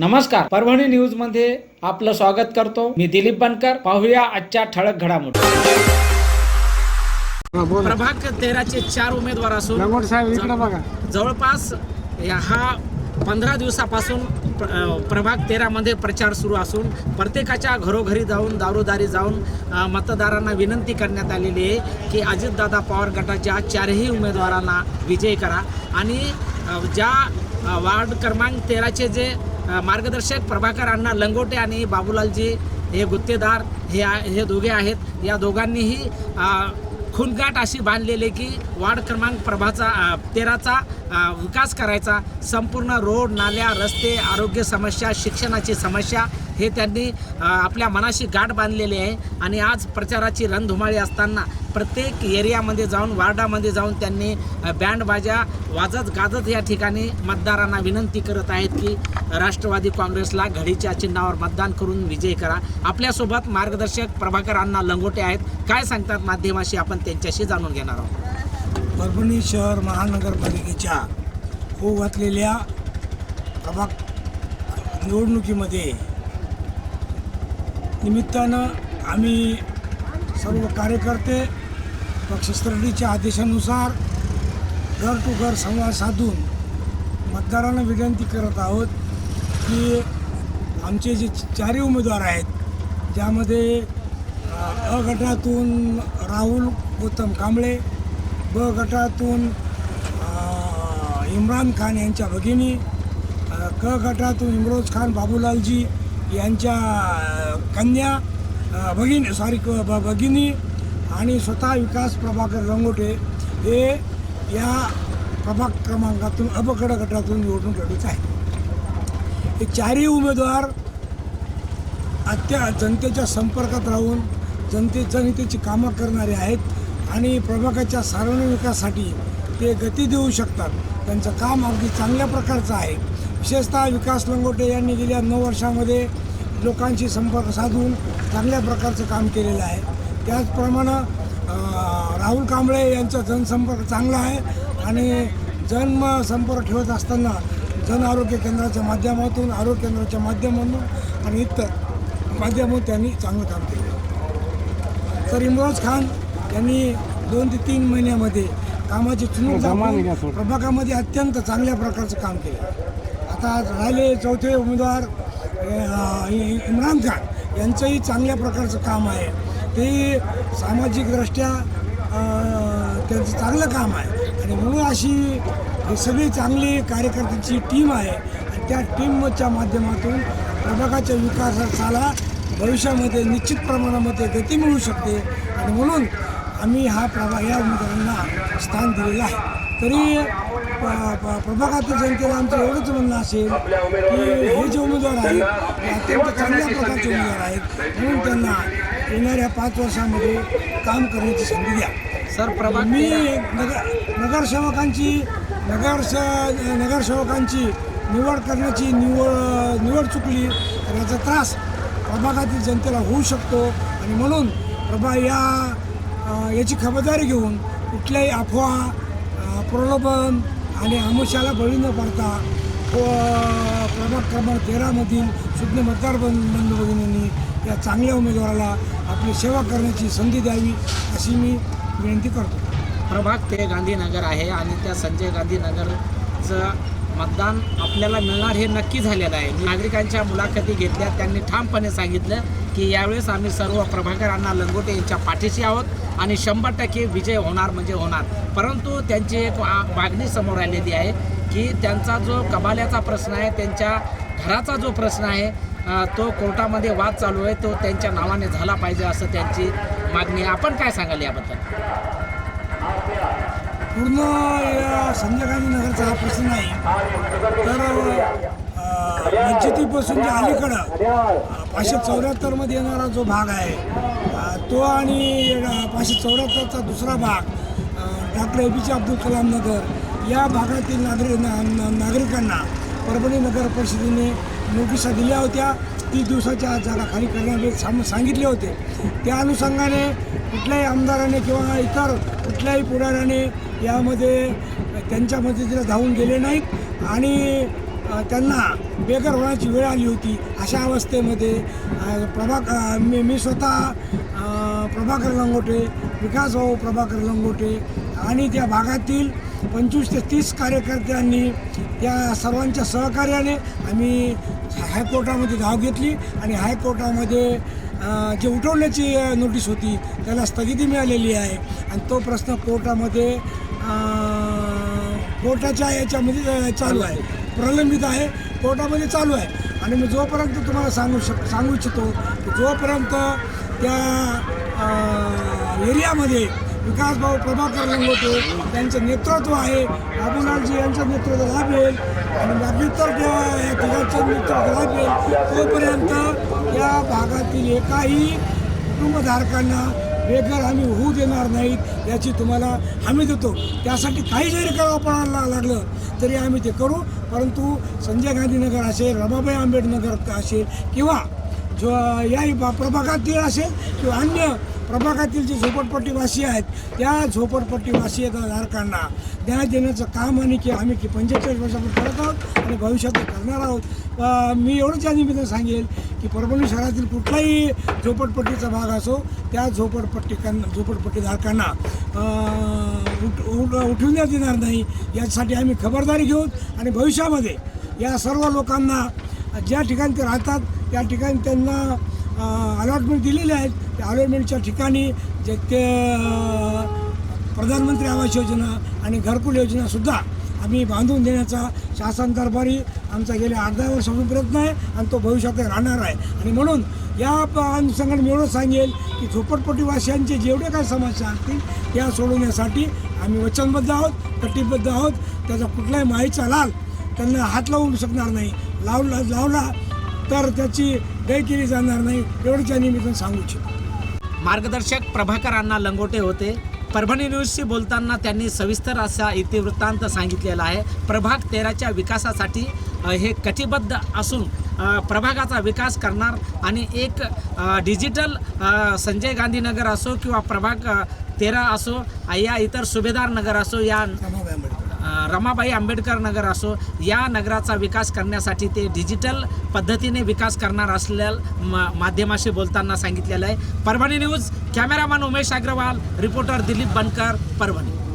नमस्कार. परभणी न्यूजमध्ये आपलं स्वागत करतो. मी दिलीप बनकर. पाहूया आजच्या ठळक घडामोडी. प्रभाग तेराचे चार उमेदवार असून जवळपास हा पंधरा दिवसापासून प्रभाग तेरामध्ये प्रचार सुरू असून प्रत्येकाच्या घरोघरी जाऊन दारोदारी जाऊन मतदारांना विनंती करण्यात आलेली आहे की अजितदादा पवार गटाच्या चारही उमेदवारांना विजयी करा. आणि ज्या वार्ड क्रमांक तेराचे जे मार्गदर्शक प्रभाकर अण्णा लंगोटे आणि बाबूलालजी हे गुत्तेदार हे हे दोघे आहेत. या दोघांनीही अ, खूनगाठ अशी बांधलेली की वार्ड क्रमांक प्रभाचा तेराचा विकास करायचा. संपूर्ण रोड नाल्या रस्ते आरोग्य समस्या शिक्षणाची समस्या हे त्यांनी आपल्या मनाशी गाठ बांधलेली आहे. आणि आज प्रचाराची रणधुमाळी असताना प्रत्येक एरियामध्ये जाऊन वार्डामध्ये जाऊन त्यांनी बँडबाजा बँड बाजा वाजत गाजत या ठिकाणी मतदारांना विनंती करत आहेत की राष्ट्रवादी काँग्रेसला घडीच्या चिन्हावर मतदान करून विजय करा. आपल्यासोबत मार्गदर्शक प्रभाकर अण्णा लंगोटे आहेत. काय सांगतात माध्यमाशी आपण त्यांच्याशी जाणून घेणार आहोत? परभणी शहर महानगरपालिकेच्या होऊ घातलेल्या प्रभाग निवडणुकीमध्ये निमित्तानं आम्ही सर्व कार्यकर्ते पक्षश्रेणीच्या आदेशानुसार घर टू घर संवाद साधून मतदारांना विनंती करत आहोत की आमचे जे चारही उमेदवार आहेत ज्यामध्ये अ, गटातून राहुल गौतम कांबळे ब गटातून इम्रान खान यांच्या भगिनी क गटातून इम्रोज खान बाबूलालजी यांच्या कन्या भगिनी सॉरी क- भगिनी आणि स्वतः विकास प्रभाकर रंगोटे हे या प्रभाग क्रमांकातून अबकड गटातून निवडणूक लढवत आहे हे चारही उमेदवार अत्या जनतेच्या संपर्कात राहून जनते जनतेची कामं करणारे आहेत आणि प्रभागाच्या सार्वजनिक विकासासाठी ते गती देऊ शकतात. त्यांचं काम अगदी चांगल्या प्रकारचं आहे. विशेषतः विकास लंगोटे यांनी गेल्या नऊ वर्षामध्ये लोकांशी संपर्क साधून चांगल्या प्रकारचं काम केलेलं आहे. त्याचप्रमाणे राहुल कांबळे यांचा जनसंपर्क चांगला आहे आणि जन्म संपर्क ठेवत असताना जन आरोग्य केंद्राच्या माध्यमातून आरोग्य केंद्राच्या माध्यमातून आणि इतर माध्यमातून त्यांनी चांगलं काम केलं तर इम्रोज खान यांनी दोन ते तीन महिन्यामध्ये कामाची चुनूक निघासोड. प्रभागामध्ये अत्यंत चांगल्या प्रकारचं काम केलं. आता राहिले चौथे उमेदवार इ- इम्रान खान. यांचंही चांगल्या प्रकारचं काम आहे. ते सामाजिकदृष्ट्या त्यांचं चांगलं काम आहे. आणि म्हणून अशी सगळी चांगली कार्यकर्त्यांची टीम आहे. आणि त्या टीमच्या माध्यमातून प्रभागाच्या विकासाला भविष्यामध्ये निश्चित प्रमाणामध्ये गती मिळू शकते. आणि म्हणून आम्ही हा प्रभाग या उमेदवारांना स्थान दिलेलं आहे. तरी प्रभागातील जनतेला आमचं एवढंच म्हणणं असेल की हे जे उमेदवार आहेत हे अत्यंत चांगल्या प्रकारचे उमेदवार आहेत. म्हणून त्यांना येणाऱ्या पाच वर्षामध्ये काम करण्याची संधी द्या. सर प्रभाग मी नगर नगरसेवकांची नगरस नगरसेवकांची निवड करण्याची निवड निवड चुकली तर याचा त्रास प्रभागातील जनतेला होऊ शकतो. आणि म्हणून प्रभा या याची खबरदारी घेऊन कुठल्याही अफवा प्रलोभन आणि आमुष्याला बळी न पडता व प्रभाग क्रमांक तेरामधील सुज्ञ मतदार बंद भगिनींनी या चांगल्या उमेदवाराला आपली सेवा करण्याची संधी द्यावी अशी मी विनंती करतो. प्रभाग ते गांधीनगर आहे आणि त्या संजय गांधीनगरचं मतदान आपल्याला मिळणार हे नक्की झालेलं आहे. नागरिकांच्या मुलाखती घेतल्या त्यांनी ठामपणे सांगितलं की यावेळेस आम्ही सर्व प्रभाकरांना लंगोटे यांच्या पाठीशी आहोत आणि शंभर टक्के विजय होणार म्हणजे होणार. परंतु त्यांची एक मागणी समोर आलेली आहे की त्यांचा जो कबाल्याचा प्रश्न आहे त्यांच्या घराचा जो प्रश्न आहे तो कोर्टामध्ये वाद चालू आहे तो त्यांच्या नावाने झाला पाहिजे असं त्यांची मागणी आहे. आपण काय सांगाल याबद्दल? पूर्ण या संजय गांधी नगरचा हा प्रश्न नाही. तर अ, मस्जिदीपासून जे अलीकडं पाचशे चौऱ्याहत्तरमध्ये येणारा जो भाग आहे तो आणि पाचशे चौऱ्याहत्तरचा दुसरा भाग डॉक्टर ए पी जे अब्दुल कलाम नगर या भागातील नागरिक ना- नागरिकांना परभणी नगर परिषदेने नोटिसा दिल्या होत्या. तीस दिवसाच्या आत जागा खाली करण्याचे साम सांगितले होते. त्या अनुषंगाने कुठल्याही आमदाराने किंवा इतर कुठल्याही पुढाऱ्याने यामध्ये त्यांच्या मदतीला धावून गेले नाहीत. आणि त्यांना बेघर होण्याची वेळ आली होती. अशा अवस्थेमध्ये अ, मी मी स्वतः प्रभाकर लंगोटे विकास भाऊ प्रभाकर लंगोटे आणि त्या भागातील पंचवीस ते तीस कार्यकर्त्यांनी त्या सर्वांच्या सहकार्याने आम्ही हायकोर्टामध्ये धाव घेतली आणि हायकोर्टामध्ये जे उठवण्याची नोटीस होती त्याला स्थगिती मिळालेली आहे. आणि तो प्रश्न कोर्टामध्ये कोर्टाच्या याच्यामध्ये चालू आहे. प्रलंबित आहे. कोर्टामध्ये चालू आहे. आणि मी जोपर्यंत तुम्हाला सांगू शक सांगू इच्छितो की जोपर्यंत त्या एरियामध्ये विकासभाऊ प्रभाकर लंगोटे त्यांचं नेतृत्व आहे. बाबूलालजी यांचं नेतृत्व लाभेल आणि बाकीतर या तिघांचं नेतृत्व लाभेल तोपर्यंत या भागातील एकाही कुटुंबधारकांना बेघर आम्ही होऊ देणार नाहीत याची तुम्हाला हमी देतो. त्यासाठी काही जरी करावं पडायला लागलं तरी आम्ही ते करू. परंतु संजय गांधी नगर असेल रमाबाई आंबेडकर असेल किंवा जो याही प्रभागातील असेल किंवा अन्य प्रभागातील जे झोपडपट्टीवासी आहेत त्या झोपडपट्टीवासी धारकांना न्याय देण्याचं काम आणि की आम्ही की पंचेचाळीस वर्षापूर्वी करत आहोत आणि भविष्यात करणार आहोत. मी एवढंच या निमित्त सांगेल की परभणी शहरातील कुठलाही झोपडपट्टीचा भाग असो त्या झोपडपट्टीकांना झोपडपट्टीधारकांना उठ उठ उठविण्यात येणार नाही. यासाठी आम्ही खबरदारी घेऊ आणि भविष्यामध्ये या सर्व लोकांना ज्या ठिकाणी ते राहतात त्या ठिकाणी त्यांना अलॉटमेंट दिलेले आहेत. त्या अलॉटमेंटच्या ठिकाणी जे ते प्रधानमंत्री आवास योजना आणि घरकुल योजनासुद्धा आम्ही बांधून देण्याचा शासन दरबारी आमचा गेल्या अर्धा वर्षापासून प्रयत्न आहे आणि तो भविष्यात राहणार आहे. आणि म्हणून या अनुषंगाने मी एवढं सांगेल की झोपडपट्टीवासियांचे जेवढे काही समस्या असतील त्या सोडवण्यासाठी आम्ही वचनबद्ध आहोत कटिबद्ध आहोत. त्याचा कुठलाही माहीचा लाल त्यांना हात लावू शकणार नाही. लावला लावला तर त्याची दय केली जाणार नाही एवढंच या निमित्तानं सांगू इच्छितो. मार्गदर्शक प्रभाकर अण्णा लंगोटे होते. परभणी न्यूजशी बोलताना त्यांनी सविस्तर असा इतिवृत्तांत सांगितलेला आहे. प्रभाग तेराच्या विकासासाठी हे कटिबद्ध असून प्रभागाचा विकास करणार आणि एक डिजिटल संजय गांधी नगर असो किंवा प्रभाग तेरा असो या इतर सुभेदार नगर असो या रमाबाई आंबेडकर नगर असो या नगराचा विकास करण्यासाठी ते डिजिटल पद्धतीने विकास करणार असल्या मा माध्यमाशी बोलताना सांगितलेलं आहे. Parbhani news cameraman Umesh Agrawal reporter Dilip Bankar Parbhani.